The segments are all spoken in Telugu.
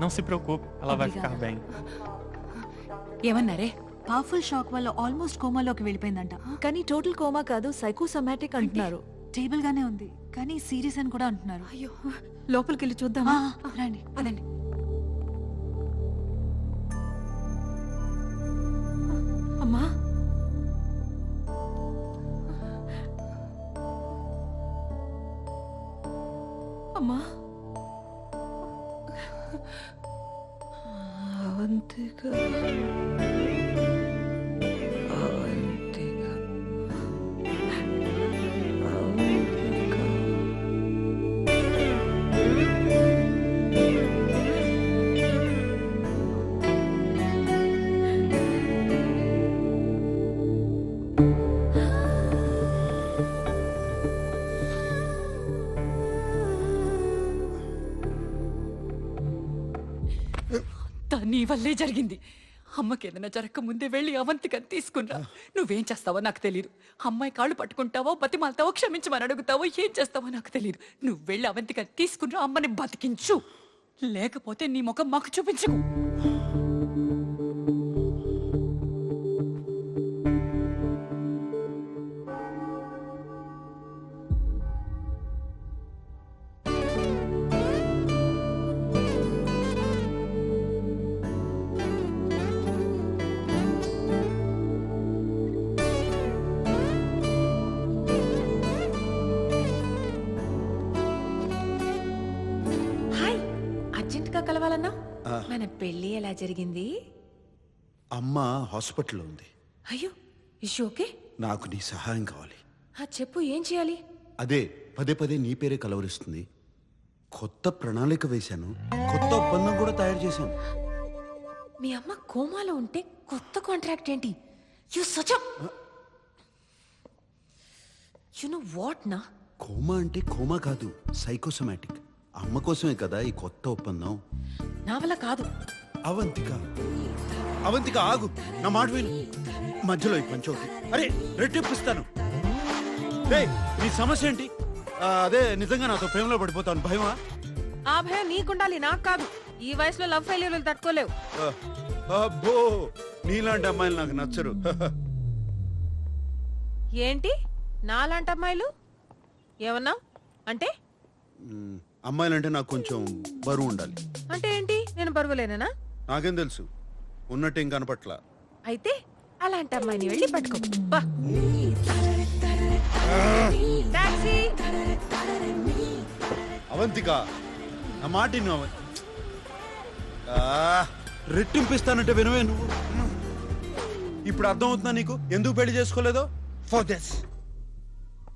Não se preocupe, ela vai ficar Obrigada. bem. ఏమన్నారే? పవర్ఫుల్ షాక్ వల్ల ఆల్మోస్ట్ కోమాలోకి వెళ్ళిపోయిందంట. కానీ టోటల్ కోమా కాదు సైకోసమాటిక్ అంటున్నారు. స్టేబుల్ గానే ఉంది. కానీ సీరియస్ అని కూడా అంటున్నారు. అయ్యో లోపలికి వెళ్ళి చూద్దామా రండి అదండి అమ్మా అమ్మా అవంతిక వల్లే జరిగింది. అమ్మకి ఏదైనా జరగక ముందే వెళ్ళి అవంతికని తీసుకున్నా నువ్వేం చేస్తావో నాకు తెలియదు అమ్మాయి కాళ్ళు పట్టుకుంటావో బతిమాలతావో క్షమించమని అడుగుతావో ఏం చేస్తావో నాకు తెలియదు నువ్వు వెళ్ళి అవంతికని తీసుకున్నా అమ్మని బతికించు. లేకపోతే నీ ముఖం మాకు చూపించకు. గా కలవాలన్నా? మన పెళ్ళి ఎలా జరిగింది? అమ్మ హాస్పిటల్లో ఉంది. అయ్యో ఇష్యూ ఓకే? నాకు నీ సహాయం కావాలి. ఆ చెప్పు ఏం చేయాలి? అదే పదే పదే నీ పేరే కలవరిస్తుంది. కొత్త ప్రణాళిక వేశాను. కొత్త ఒప్పందం కూడా తయారు చేశాను. మీ అమ్మ కోమాలో ఉంటే కొత్త కాంట్రాక్ట్ ఏంటి? You such you know what నా? కోమా అంటే కోమా కాదు సైకోసమాటిక్ అమ్మ కోసమే కదా ఈ కొత్త ఒప్పందం? నా వల్ల కాదు. అవంతిక. అవంతిక ఆగు. నా మాట విను. మధ్యలో ఈ పంచోకి అరే రెట్టిప్పిస్తాను నీ సమస్య ఏంటి? ఆ, అదే నిజంగా నాతో ప్రేమలో పడిపోతాను. భయమా? ఆ భయం నీకుండాలి నాకు కాదు. ఈ వయసులో లవ్ ఫెయిల్యూర్లు తట్టుకోలేవు. ఆ, అబ్బో నీలాంటి అమ్మాయిలు నాకు నచ్చరు. ఏంటి? నాలాంటి అమ్మాయిలు? ఏమన్నా అంటే? మ్, అమ్మాయిలంటే నాకు కొంచెం బరువు ఉండాలి. అంటే ఏంటి? నేను బరువులేనా నాకేం తెలుసు. ఉన్నట్టు ఏం కనపట్ల. అయితే అలాంటి అమ్మాయిని వెళ్ళి పట్టుకో. బా. టాక్సీ. అవంతిక నా మాట విను అవ- ఆ, రెట్టింపిస్తానంటే వినవే నువ్వు. ఇప్పుడు అర్థమవుతుందా నీకు? ఎందుకు పెళ్ళి చేసుకోలేదో? For this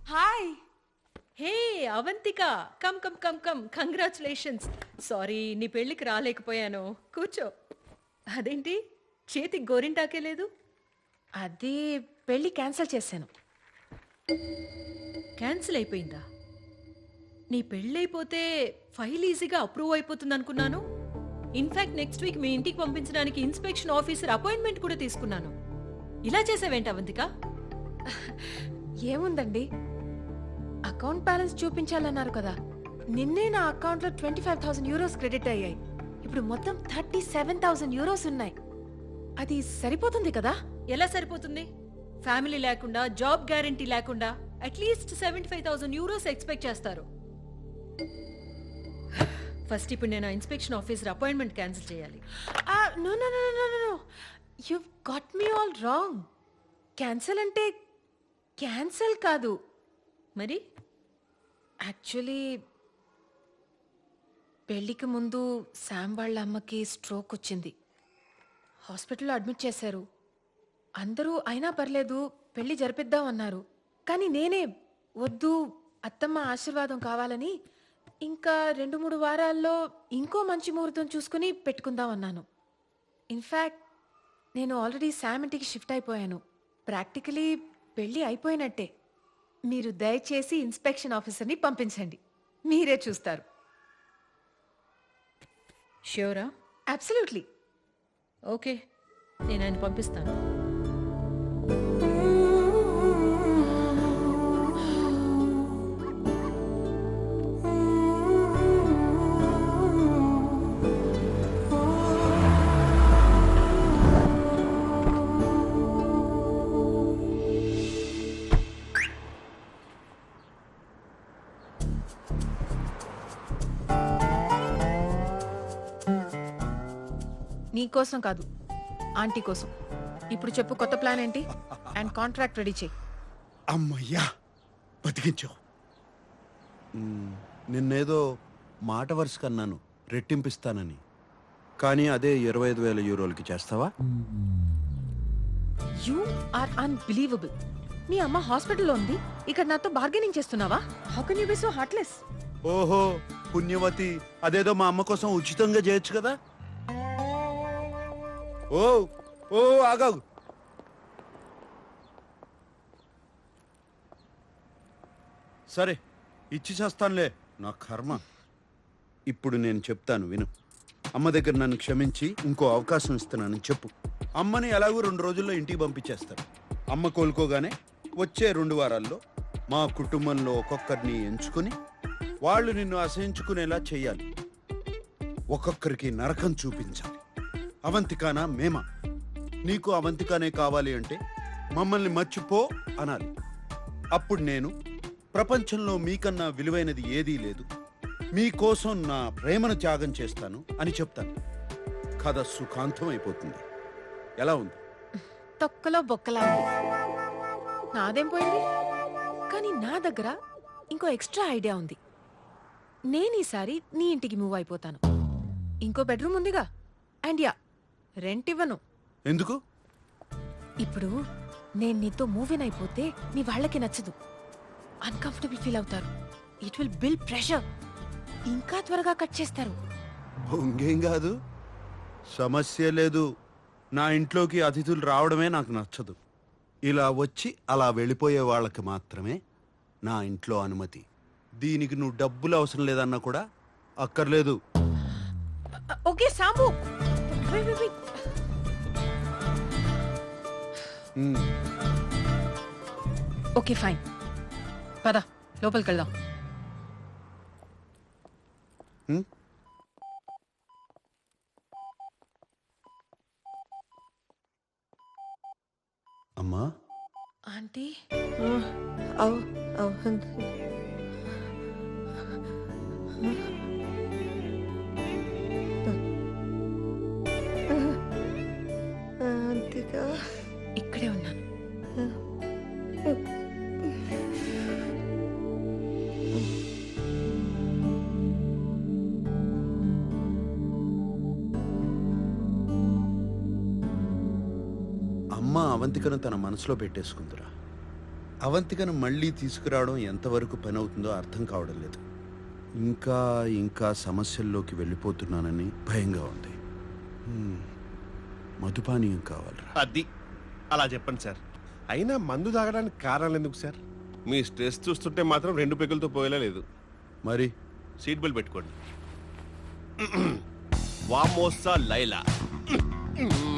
hi hey Avantika come come come come congratulations. Sorry నీ పెళ్ళికి రాలేకపోయాను. కూర్చో. అదేంటి? చేతికి గోరింటాకే లేదు? అది పెళ్ళి క్యాన్సిల్ చేశాను. క్యాన్సిల్ అయిపోయిందా? నీ పెళ్ళైపోతే ఫైల్ ఈజీగా అప్రూవ్ అయిపోతుంది అనుకున్నాను ఇన్ఫాక్ట్ నెక్స్ట్ వీక్ మీ ఇంటికి పంపించడానికి ఇన్స్పెక్షన్ ఆఫీసర్ అపాయింట్మెంట్ కూడా తీసుకున్నాను. ఇలా చేసావేంటి అవంతిక? ఏముందండి? అకౌంట్ బ్యాలెన్స్ చూపించాలన్నారు కదా. నిన్నే నా అకౌంట్లో twenty five thousand euros credit అయ్యాయి. ఇప్పుడు మొత్తం థర్టీ సెవెన్ థౌసండ్ యూరోస్ ఉన్నాయి. అది సరిపోతుంది కదా? ఎలా సరిపోతుంది? ఫ్యామిలీ లేకుండా జాబ్ గ్యారంటీ లేకుండా at least seventy five thousand euros expect చేస్తారు. ఫస్ట్ ఇప్పుడు నేను ఇన్స్పెక్షన్ ఆఫీసర్ అపాయింట్మెంట్ క్యాన్సిల్ చేయాలి. No no no no no you got me all wrong cancel అంటే క్యాన్సిల్ కాదు. మరి? యాక్చువల్లీ పెళ్ళికి ముందు శామ్ వాళ్ళ అమ్మకి స్ట్రోక్ వచ్చింది. హాస్పిటల్లో అడ్మిట్ చేశారు. అందరూ అయినా పర్లేదు పెళ్ళి జరిపిద్దాం అన్నారు. కానీ నేనే వద్దు అత్తమ్మ ఆశీర్వాదం కావాలని ఇంకా రెండు మూడు వారాల్లో ఇంకో మంచి ముహూర్తం చూసుకుని పెట్టుకుందాం అన్నాను. ఇన్ఫ్యాక్ట్ నేను ఆల్రెడీ శామ్ ఇంటికి షిఫ్ట్ అయిపోయాను. ప్రాక్టికలీ పెళ్ళి అయిపోయినట్టే. మీరు దయచేసి ఇన్స్పెక్షన్ ఆఫీసర్ని పంపించండి. మీరే చూస్తారు. ష్యూరా అబ్సల్యూట్లీ ఓకే నేను ఆయన పంపిస్తాను. నీ కోసం కాదు ఆంటీ కోసం. ఇప్పుడు చెప్పు కొత్త ప్లాన్ ఏంటి? అండ్ కాంట్రాక్ట్ రెడీ చేయి. అమ్మయ్యా బతికించావు మ్, నిన్నేదో మాట వరుస కన్నాను రెట్టింపిస్తానని. కానీ అదే ఇరవై ఐదు వేల యూరోలకి చేస్తావా? యూ ఆర్ అన్బిలీవబుల్ మీ అమ్మ హాస్పిటల్లో ఉంది ఇక్కడ నాతో బార్గెనింగ్ చేస్తున్నావా? How can you be so heartless ఓహో పుణ్యవతి అదేదో మా అమ్మ కోసం ఉచితంగా చేయొచ్చు కదా? ఓ ఓ ఆగాగు. సరే ఇచ్చి చేస్తానులే. నా కర్మ. ఇప్పుడు నేను చెప్తాను విను. అమ్మ దగ్గర నన్ను క్షమించి ఇంకో అవకాశం ఇస్తున్నానని చెప్పు. అమ్మని ఎలాగో రెండు రోజుల్లో ఇంటికి పంపించేస్తారు. అమ్మ కోలుకోగానే వచ్చే రెండు వారాల్లో మా కుటుంబంలో ఒక్కొక్కరిని ఎంచుకుని వాళ్ళు నిన్ను అసహించుకునేలా చేయాలి. ఒక్కొక్కరికి నరకం చూపించాలి. అవంతికానా మేమా? నీకు అవంతికానే కావాలి అంటే మమ్మల్ని మర్చిపో అనాలి. అప్పుడు నేను ప్రపంచంలో మీకన్నా విలువైనది ఏదీ లేదు. మీకోసం నా ప్రేమను త్యాగం చేస్తాను అని చెప్తాను. కథ సుఖాంతం అయిపోతుంది ఎలా ఉంది? తొక్కలో బొక్కలా ఉంది. నాదేం పోయింది? కానీ నా దగ్గర ఇంకో ఎక్స్ట్రా ఐడియా ఉంది. నేను ఈసారి నీ ఇంటికి మూవ్ అయిపోతాను. ఇంకో బెడ్రూమ్ ఉందిగా. అండ్ యా రెంట్ ఇవ్వను ఎందుకు? ఇప్పుడు నేను నీతో మూవ్ ఇన్ అయిపోతే నీ వాళ్ళకి నచ్చదు. అన్కంఫర్టబుల్ ఫీల్ అవుతారు. ఇట్ విల్ బిల్డ్ ప్రెషర్ ఇంకా త్వరగా కట్ చేస్తారు. ఇంకేం కాదు. సమస్య లేదు. నా ఇంట్లోకి అతిథులు రావడమే నాకు నచ్చదు. ఇలా వచ్చి అలా వెళ్ళిపోయే వాళ్ళకి మాత్రమే నా ఇంట్లో అనుమతి. దీనికి నువ్వు డబ్బులు అవసరం లేదన్నా కూడా అక్కర్లేదు. Okay Sambu! Wait, wait, wait. Okay fine పద లోపలికి వెళ్దాం. ఉమ్. అమ్మా? ఆంటీ? అవ్ అవంతిక అవంతికను తన మనసులో పెట్టేసుకుందిరా. అవంతికను మళ్ళీ తీసుకురావడం ఎంతవరకు పని అవుతుందో అర్థం కావడం లేదు. ఇంకా ఇంకా సమస్యల్లోకి వెళ్ళిపోతున్నానని భయంగా ఉంది. మధుపానీయం కావాలరా. అది. అలా చెప్పండి సార్. అయినా మందు తాగడానికి కారణాలు ఎందుకు సార్? మీ స్ట్రెస్ చూస్తుంటే మాత్రం రెండు పెగులతో పోయేలా లేదు. మరి? సీట్ బెల్ట్ పెట్టుకోండి. వామోసా లైలా.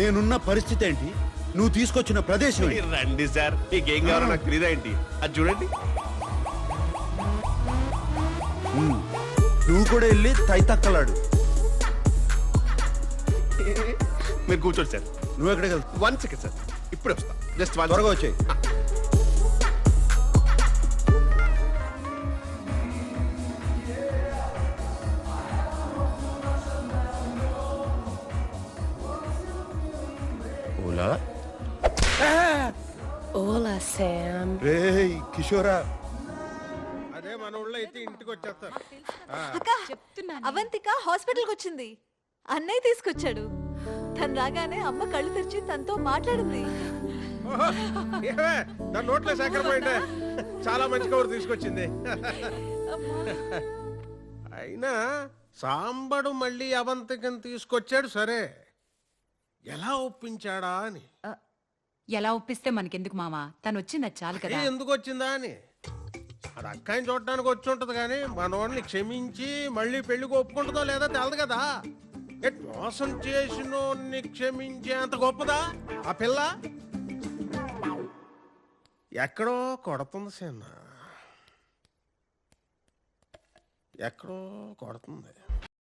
నేనున్న పరిస్థితి ఏంటి? నువ్వు తీసుకొచ్చిన ప్రదేశం ఏంటి? మీరు రండి సార్. మీకేం కావాలో నాకు తెలియదా ఏంటి? అది చూడండి. నువ్వు కూడా వెళ్ళి తైతక్కలాడు. మీరు కూర్చోండి సార్. నువ్వు ఎక్కడికి వెళ్తావు? One second sir. ఇప్పుడే వస్తా. జస్ట్ వన్ త్వరగా వచ్చాయి. ఓలా ఓలా శామ్ రే కిషోరా అదే మన ఊళ్ళో అయితే ఇంటికి వచ్చేస్తారు అవంతిక హాస్పిటల్కి వచ్చింది. అన్నయ్య తీసుకొచ్చాడు. తను రాగానే అమ్మ కళ్ళు తెరిచి తనతో మాట్లాడింది. నోట్లో పోయింటే చాలా మంచి కబురు తీసుకొచ్చింది. అయినా సాంబడు మళ్ళీ అవంతికను తీసుకొచ్చాడు సరే. ఎలా ఒప్పించాడా అని? ఎలా ఒప్పిస్తే మనకెందుకు మావా తను వచ్చింది చాలు కదా. ఏ ఎందుకు వచ్చిందా అని? అది అక్కాయిని చూడటానికి వచ్చి ఉంటది కానీ మనవాడిని క్షమించి మళ్ళీ పెళ్ళికి ఒప్పుకుంటుందో లేదా తెలదు కదా. ఎట్ మోసం చేసినోన్ని క్షమించే అంత గొప్పదా? ఆ పిల్ల? ఎక్కడో కొడుతుంది సేన. ఎక్కడో కొడుతుంది.